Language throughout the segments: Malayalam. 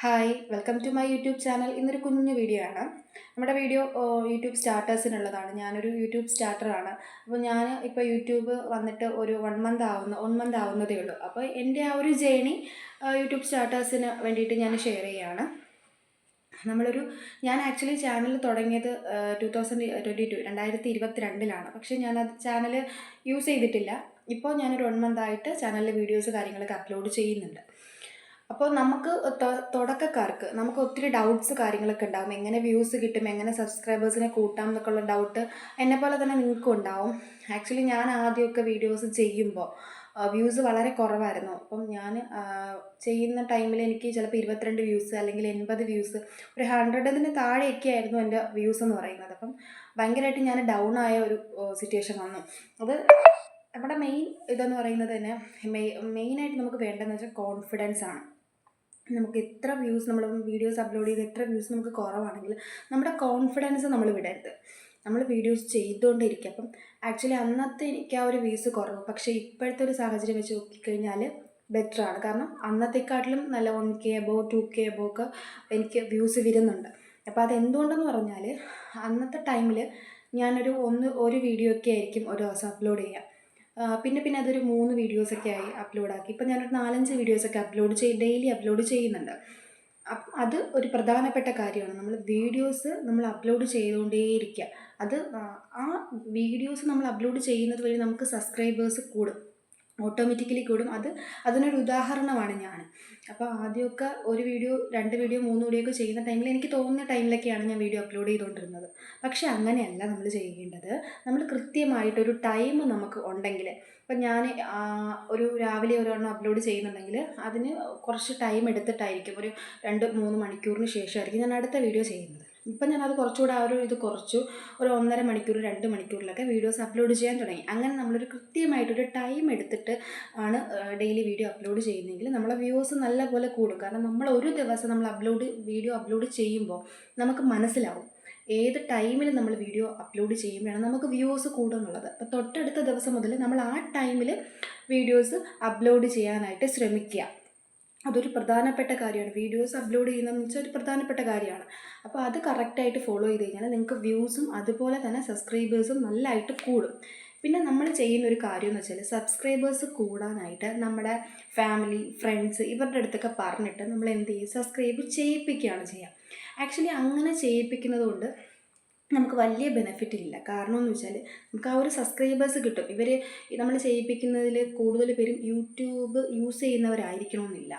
Hi welcome to my YouTube channel. ഇന്നൊരു കുഞ്ഞു വീഡിയോ ആണ്. നമ്മുടെ വീഡിയോ യൂട്യൂബ് സ്റ്റാർട്ടേഴ്സിനുള്ളതാണ്. ഞാനൊരു യൂട്യൂബ് സ്റ്റാർട്ടറാണ്. അപ്പോൾ ഞാൻ ഇപ്പോൾ യൂട്യൂബ് വന്നിട്ട് ഒരു വൺ മന്ത് ആവുന്ന വൺ മന്ത് ആവുന്നതേ ഉള്ളൂ. അപ്പോൾ എന്റെ ആ ഒരു ജേണി യൂട്യൂബ് സ്റ്റാർട്ടേഴ്സിന് വേണ്ടിയിട്ട് ഞാൻ ഷെയർ ചെയ്യുകയാണ് നമ്മളൊരു ഞാൻ ആക്ച്വലി ചാനൽ തുടങ്ങിയത് ടു തൗസൻഡ് ട്വന്റി ടു രണ്ടായിരത്തി ഇരുപത്തി രണ്ടിലാണ് പക്ഷേ ഞാനത് ചാനൽ യൂസ് ചെയ്തിട്ടില്ല. ഇപ്പോൾ ഞാനൊരു വൺ മന്ത് ആയിട്ട് ചാനലിൽ വീഡിയോസ് കാര്യങ്ങളൊക്കെ അപ്ലോഡ് ചെയ്യുന്നുണ്ട്. അപ്പോൾ നമുക്ക് തുടക്കക്കാർക്ക് നമുക്ക് ഒത്തിരി ഡൗട്ട്സ് കാര്യങ്ങളൊക്കെ ഉണ്ടാവും. എങ്ങനെ വ്യൂസ് കിട്ടും എങ്ങനെ സബ്സ്ക്രൈബേഴ്സിനെ കൂട്ടാം എന്നൊക്കെ ഉള്ള ഡൗട്ട് എന്നെ പോലെ തന്നെ നിങ്ങൾക്കും ഉണ്ടാവും. ആക്ച്വലി ഞാൻ ആദ്യമൊക്കെ വീഡിയോസ് ചെയ്യുമ്പോൾ വ്യൂസ് വളരെ കുറവായിരുന്നു. അപ്പം ഞാൻ ചെയ്യുന്ന ടൈമിൽ എനിക്ക് ചിലപ്പോൾ ഇരുപത്തിരണ്ട് വ്യൂസ് അല്ലെങ്കിൽ എൺപത് വ്യൂസ് ഒരു ഹൺഡ്രഡിന് താഴെയൊക്കെ ആയിരുന്നു എന്റെ വ്യൂസ് എന്ന് പറയുന്നത്. അപ്പം ഭയങ്കരമായിട്ട് ഞാൻ ഡൗൺ ആയ ഒരു സിറ്റുവേഷൻ വന്നു. അത് നമ്മുടെ മെയിൻ ഇതെന്ന് പറയുന്നത് തന്നെ മെയിൻ മെയിനായിട്ട് നമുക്ക് വേണ്ടതെന്ന് വെച്ചാൽ കോൺഫിഡൻസ് ആണ്. നമുക്ക് എത്ര വ്യൂസ് നമ്മൾ വീഡിയോസ് അപ്ലോഡ് ചെയ്ത് എത്ര വ്യൂസ് നമുക്ക് കുറവാണെങ്കിൽ നമ്മുടെ കോൺഫിഡൻസ് നമ്മൾ വിടരുത്. നമ്മൾ വീഡിയോസ് ചെയ്തുകൊണ്ടിരിക്കുക അപ്പം ആക്ച്വലി അന്നത്തെ എനിക്ക് ആ ഒരു വ്യൂസ് കുറവ്. പക്ഷേ ഇപ്പോഴത്തെ ഒരു സാഹചര്യം വെച്ച് നോക്കിക്കഴിഞ്ഞാൽ ബെറ്റർ ആണ്. കാരണം അന്നത്തെക്കാട്ടിലും നല്ല one K above two K above ഒക്കെ എനിക്ക് വ്യൂസ് വരുന്നുണ്ട്. അപ്പോൾ അതെന്തുകൊണ്ടെന്ന് പറഞ്ഞാൽ അന്നത്തെ ടൈമിൽ ഞാനൊരു ഒന്ന് ഒരു വീഡിയോ ഒക്കെ ആയിരിക്കും ഒരു ദിവസം അപ്ലോഡ് ചെയ്യുക. പിന്നെ പിന്നെ അതൊരു മൂന്ന് വീഡിയോസൊക്കെ ആയി അപ്ലോഡാക്കി ഇപ്പം ഞാനൊരു നാലഞ്ച് വീഡിയോസൊക്കെ അപ്ലോഡ് ചെയ്ത് ഡെയിലി അപ്ലോഡ് ചെയ്യുന്നുണ്ട്. അത് ഒരു പ്രധാനപ്പെട്ട കാര്യമാണ്. നമ്മൾ വീഡിയോസ് നമ്മൾ അപ്ലോഡ് ചെയ്തുകൊണ്ടേയിരിക്കുക അത് ആ, വീഡിയോസ് നമ്മൾ അപ്ലോഡ് ചെയ്യുന്നത് വഴി നമുക്ക് സബ്സ്ക്രൈബേഴ്സ് കൂടും. ഓട്ടോമാറ്റിക്കലി കൂടും. അത് അതിനൊരു ഉദാഹരണമാണ് ഞാൻ. അപ്പോൾ ആദ്യമൊക്കെ ഒരു വീഡിയോ രണ്ട് വീഡിയോ മൂന്ന് വീഡിയോ ഒക്കെ ചെയ്യുന്ന ടൈമിൽ എനിക്ക് തോന്നുന്ന ടൈമിലൊക്കെയാണ് ഞാൻ വീഡിയോ അപ്ലോഡ് ചെയ്തുകൊണ്ടിരുന്നത് പക്ഷേ അങ്ങനെയല്ല നമ്മൾ ചെയ്യേണ്ടത്. നമ്മൾ കൃത്യമായിട്ടൊരു ടൈം നമുക്ക് ഉണ്ടെങ്കിൽ ഇപ്പം ഞാൻ ഒരു രാവിലെ ഒരെണ്ണം അപ്ലോഡ് ചെയ്യുന്നുണ്ടെങ്കിൽ അതിന് കുറച്ച് ടൈം എടുത്തിട്ടായിരിക്കും. ഒരു രണ്ട് മൂന്ന് മണിക്കൂറിന് ശേഷമായിരിക്കും ഞാൻ അടുത്ത വീഡിയോ ചെയ്യുന്നത്. ഇപ്പം ഞാനത് കുറച്ചുകൂടെ ആ ഒരു ഇത് കുറച്ചു. ഒരു ഒന്നര മണിക്കൂർ രണ്ട് മണിക്കൂറിലൊക്കെ വീഡിയോസ് അപ്ലോഡ് ചെയ്യാൻ തുടങ്ങി. അങ്ങനെ നമ്മളൊരു കൃത്യമായിട്ടൊരു ടൈം എടുത്തിട്ട് ആണ് ഡെയിലി വീഡിയോ അപ്ലോഡ് ചെയ്യുന്നതെങ്കിൽ നമ്മളെ വ്യൂസ് നല്ലപോലെ കൂടും. കാരണം നമ്മൾ ഒരു ദിവസം നമ്മൾ അപ്ലോഡ് വീഡിയോ അപ്ലോഡ് ചെയ്യുമ്പോൾ നമുക്ക് മനസ്സിലാവും ഏത് ടൈമിൽ നമ്മൾ വീഡിയോ അപ്ലോഡ് ചെയ്യുമ്പോഴാണ് നമുക്ക് വ്യൂസ് കൂടുന്നുള്ളത്. അപ്പോൾ തൊട്ടടുത്ത ദിവസം മുതൽ നമ്മൾ ആ ടൈമിൽ വീഡിയോസ് അപ്ലോഡ് ചെയ്യാനായിട്ട് ശ്രമിക്കുക. അതൊരു പ്രധാനപ്പെട്ട കാര്യമാണ്. വീഡിയോസ് അപ്ലോഡ് ചെയ്യുന്നതെന്ന് വെച്ചാൽ ഒരു പ്രധാനപ്പെട്ട കാര്യമാണ്. അപ്പോൾ അത് കറക്റ്റായിട്ട് ഫോളോ ചെയ്ത് കഴിഞ്ഞാൽ നിങ്ങൾക്ക് വ്യൂസും അതുപോലെ തന്നെ സബ്സ്ക്രൈബേഴ്സും നല്ലതായിട്ട് കൂടും. പിന്നെ നമ്മൾ ചെയ്യുന്ന ഒരു കാര്യം എന്ന് വെച്ചാൽ സബ്സ്ക്രൈബേഴ്സ് കൂടാനായിട്ട് നമ്മുടെ ഫാമിലി ഫ്രണ്ട്സ് ഇവരുടെ അടുത്തൊക്കെ പറഞ്ഞിട്ട് നമ്മൾ എന്ത് ചെയ്യും? സബ്സ്ക്രൈബ് ചെയ്യിപ്പിക്കുകയാണ് ചെയ്യുക. ആക്ച്വലി അങ്ങനെ ചെയ്യിപ്പിക്കുന്നത് കൊണ്ട് നമുക്ക് വലിയ ബെനിഫിറ്റ് ഇല്ല. കാരണം എന്ന് വെച്ചാൽ നമുക്ക് ആ ഒരു സബ്സ്ക്രൈബേഴ്സ് കിട്ടും. ഇവർ നമ്മൾ ചെയ്യിപ്പിക്കുന്നതിൽ കൂടുതൽ പേരും യൂട്യൂബ് യൂസ് ചെയ്യുന്നവരായിരിക്കണമെന്നില്ല.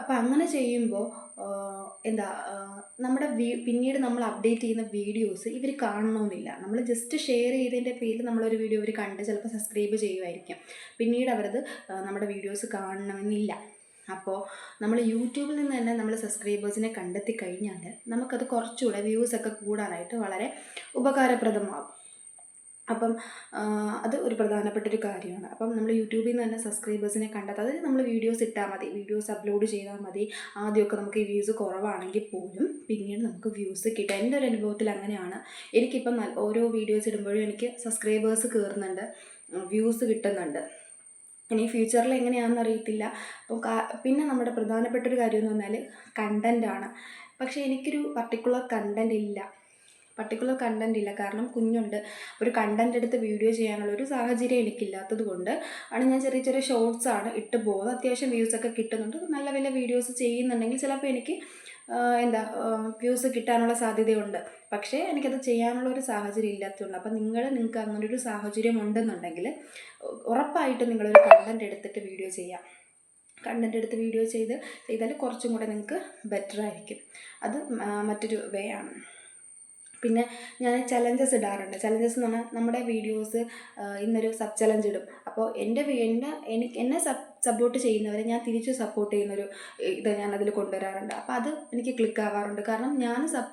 അപ്പോൾ അങ്ങനെ ചെയ്യുമ്പോൾ എന്താ നമ്മുടെ പിന്നീട് നമ്മൾ അപ്ഡേറ്റ് ചെയ്യുന്ന വീഡിയോസ് ഇവർ കാണണമെന്നില്ല. നമ്മൾ ജസ്റ്റ് ഷെയർ ചെയ്തതിന്റെ പേരിൽ നമ്മളൊരു വീഡിയോ ഇവർ കണ്ട് ചിലപ്പോൾ സബ്സ്ക്രൈബ് ചെയ്യുമായിരിക്കും പിന്നീട് അവരത് നമ്മുടെ വീഡിയോസ് കാണണമെന്നില്ല. അപ്പോൾ നമ്മൾ യൂട്യൂബിൽ നിന്ന് തന്നെ നമ്മൾ സബ്സ്ക്രൈബേഴ്സിനെ കണ്ടെത്തി കഴിഞ്ഞാൽ നമുക്കത് കുറച്ചുകൂടെ വ്യൂസൊക്കെ കൂടാനായിട്ട് വളരെ ഉപകാരപ്രദമാകും അപ്പം അത് ഒരു പ്രധാനപ്പെട്ട ഒരു കാര്യമാണ്. അപ്പം നമ്മൾ യൂട്യൂബിൽ നിന്ന് തന്നെ സബ്സ്ക്രൈബേഴ്സിനെ കണ്ടെത്താതെ നമ്മൾ വീഡിയോസ് ഇട്ടാൽ മതി വീഡിയോസ് അപ്ലോഡ് ചെയ്താൽ മതി ആദ്യമൊക്കെ നമുക്ക് ഈ വ്യൂസ് കുറവാണെങ്കിൽ പോലും പിന്നീട് നമുക്ക് വ്യൂസ് കിട്ടും. എന്റെ ഒരു അനുഭവത്തിൽ അങ്ങനെയാണ്. എനിക്കിപ്പം ഓരോ വീഡിയോസ് ഇടുമ്പോഴും എനിക്ക് സബ്സ്ക്രൈബേഴ്സ് കയറുന്നുണ്ട് വ്യൂസ് കിട്ടുന്നുണ്ട്. ഇനി ഫ്യൂച്ചറിൽ എങ്ങനെയാണെന്ന് അറിയത്തില്ല. അപ്പോൾ പിന്നെ നമ്മുടെ പ്രധാനപ്പെട്ട ഒരു കാര്യം എന്ന് പറഞ്ഞാൽ കണ്ടന്റാണ് പക്ഷേ എനിക്കൊരു പർട്ടിക്കുലർ കണ്ടന്റ് ഇല്ല. പർട്ടിക്കുലർ കണ്ടന്റ് ഇല്ല. കാരണം കുഞ്ഞുണ്ട്. ഒരു കണ്ടന്റ് എടുത്ത് വീഡിയോ ചെയ്യാനുള്ള ഒരു സാഹചര്യം എനിക്കില്ലാത്തത് കൊണ്ട് ആണ് ഞാൻ ചെറിയ ചെറിയ ഷോർട്സ് ആണ് ഇട്ട് പോകുന്നത്. അത്യാവശ്യം വ്യൂസൊക്കെ കിട്ടുന്നുണ്ട്. നല്ല വലിയ വീഡിയോസ് ചെയ്യുന്നുണ്ടെങ്കിൽ ചിലപ്പോൾ എനിക്ക് എന്താ വ്യൂസ് കിട്ടാനുള്ള സാധ്യതയുണ്ട്. പക്ഷേ എനിക്കത് ചെയ്യാനുള്ള ഒരു സാഹചര്യം ഇല്ലാത്തതുകൊണ്ട്. അപ്പം നിങ്ങൾ നിങ്ങൾക്ക് അങ്ങനെ ഒരു സാഹചര്യം ഉണ്ടെന്നുണ്ടെങ്കിൽ ഉറപ്പായിട്ടും നിങ്ങളൊരു കണ്ടന്റ് എടുത്തിട്ട് വീഡിയോ ചെയ്യാം. കണ്ടന്റ് എടുത്ത് വീഡിയോ ചെയ്ത് ചെയ്താൽ കുറച്ചും കൂടെ നിങ്ങൾക്ക് ബെറ്റർ ആയിരിക്കും. അത് മറ്റൊരു വേ ആണ്. പിന്നെ ഞാൻ ചലഞ്ചസ് ഇടാറുണ്ട്. ചലഞ്ചസ് എന്ന് പറഞ്ഞാൽ നമ്മുടെ വീഡിയോസ് ഇന്നൊരു സബ് ചലഞ്ച് ഇടും. അപ്പോൾ എന്റെ എന്റെ എനിക്ക് എന്നെ സബ് സപ്പോർട്ട് ചെയ്യുന്നവരെ ഞാൻ തിരിച്ച് സപ്പോർട്ട് ചെയ്യുന്നൊരു ഇത് ഞാൻ അതിൽ കൊണ്ടുവരാറുണ്ട്. അപ്പോൾ അത് എനിക്ക് ക്ലിക്ക് ആവാറുണ്ട്. കാരണം ഞാൻ സബ്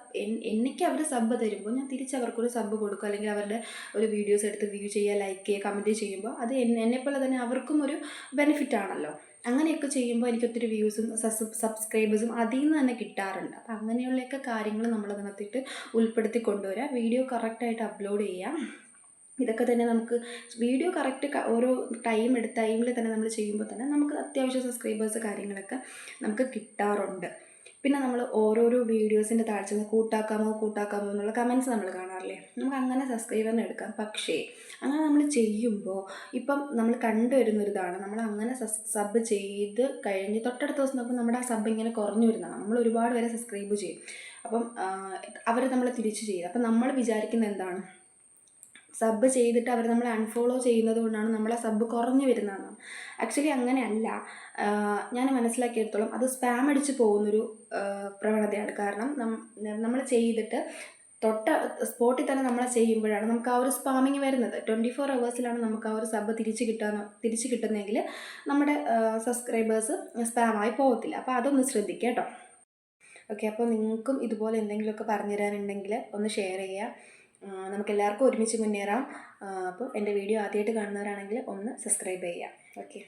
എനിക്ക് അവർ സബ് തരുമ്പോൾ ഞാൻ തിരിച്ച് അവർക്കൊരു സബ് കൊടുക്കും. അല്ലെങ്കിൽ അവരുടെ ഒരു വീഡിയോസ് എടുത്ത് വ്യൂ ചെയ്യുക ലൈക്ക് ചെയ്യുക കമന്റ് ചെയ്യുമ്പോൾ അത് എന്നെ എന്നെപ്പോലെ തന്നെ അവർക്കും ഒരു ബെനിഫിറ്റ് ആണല്ലോ. അങ്ങനെയൊക്കെ ചെയ്യുമ്പോൾ എനിക്ക് ഒത്തിരി വ്യൂസും സബ്സ്ക്രൈബേഴ്സും അതിൽ നിന്ന് തന്നെ കിട്ടാറുണ്ട്. അപ്പം അങ്ങനെയുള്ളൊക്കെ കാര്യങ്ങൾ നമ്മൾ അതിനകത്തിട്ട് ഉൾപ്പെടുത്തി കൊണ്ടുവരിക വീഡിയോ കറക്റ്റായിട്ട് അപ്ലോഡ് ചെയ്യാം. ഇതൊക്കെ തന്നെ നമുക്ക് വീഡിയോ കറക്റ്റ് ഓരോ ടൈം എടുത്ത് ടൈമിൽ തന്നെ നമ്മൾ ചെയ്യുമ്പോൾ തന്നെ നമുക്ക് അത്യാവശ്യം സബ്സ്ക്രൈബേഴ്സ് കാര്യങ്ങളൊക്കെ നമുക്ക് കിട്ടാറുണ്ട്. പിന്നെ നമ്മൾ ഓരോരോ വീഡിയോസിന്റെ താഴ്ച കൂട്ടാക്കാമോ കൂട്ടാക്കാമോ എന്നുള്ള കമൻസ് നമ്മൾ കാണാറില്ലേ? നമുക്ക് അങ്ങനെ സബ്സ്ക്രൈബറിന് എടുക്കാം. പക്ഷേ അങ്ങനെ നമ്മൾ ചെയ്യുമ്പോൾ ഇപ്പം നമ്മൾ കണ്ടുവരുന്നൊരിതാണ്. നമ്മൾ അങ്ങനെ സബ് ചെയ്ത് കഴിഞ്ഞ് തൊട്ടടുത്ത ദിവസം നോക്കുമ്പോൾ നമ്മുടെ ആ സബ് ഇങ്ങനെ കുറഞ്ഞു വരുന്നതാണ്. നമ്മൾ ഒരുപാട് പേരെ സബ്സ്ക്രൈബ് ചെയ്യും. അപ്പം അവർ നമ്മൾ തിരിച്ച് ചെയ്യും. അപ്പം നമ്മൾ വിചാരിക്കുന്നത് എന്താണ്? സബ് ചെയ്തിട്ട് അവർ നമ്മളെ അൺഫോളോ ചെയ്യുന്നത് കൊണ്ടാണ് നമ്മളെ സബ് കുറഞ്ഞു വരുന്നതെന്നാണ് ആക്ച്വലി അങ്ങനെയല്ല. ഞാൻ മനസ്സിലാക്കിയെടുത്തോളം അത് സ്പാം അടിച്ച് പോകുന്നൊരു പ്രവണതയാണ്. കാരണം നമ്മൾ ചെയ്തിട്ട് തൊട്ട സ്പോട്ടിൽ തന്നെ നമ്മൾ ചെയ്യുമ്പോഴാണ് നമുക്ക് ആ ഒരു സ്പാമിങ് വരുന്നത്. ട്വന്റി ഫോർ അവേഴ്സിലാണ് നമുക്ക് ആ ഒരു സബ് തിരിച്ച് കിട്ടാൻ തിരിച്ച് കിട്ടുന്നതെങ്കിൽ നമ്മുടെ സബ്സ്ക്രൈബേഴ്സ് സ്പാമായി പോകത്തില്ല അപ്പോൾ അതൊന്ന് ശ്രദ്ധിക്കുക കേട്ടോ. ഓക്കെ അപ്പോൾ നിങ്ങൾക്കും ഇതുപോലെ എന്തെങ്കിലുമൊക്കെ പറഞ്ഞു തരാനുണ്ടെങ്കിൽ ഒന്ന് ഷെയർ ചെയ്യുക. നമുക്ക് എല്ലാവർക്കും ഒരുമിച്ച് മുന്നേറാം. അപ്പോൾ എന്റെ വീഡിയോ ആദ്യമായിട്ട് കാണുന്നവരാണെങ്കിൽ ഒന്ന് സബ്സ്ക്രൈബ് ചെയ്യുക. ഓക്കെ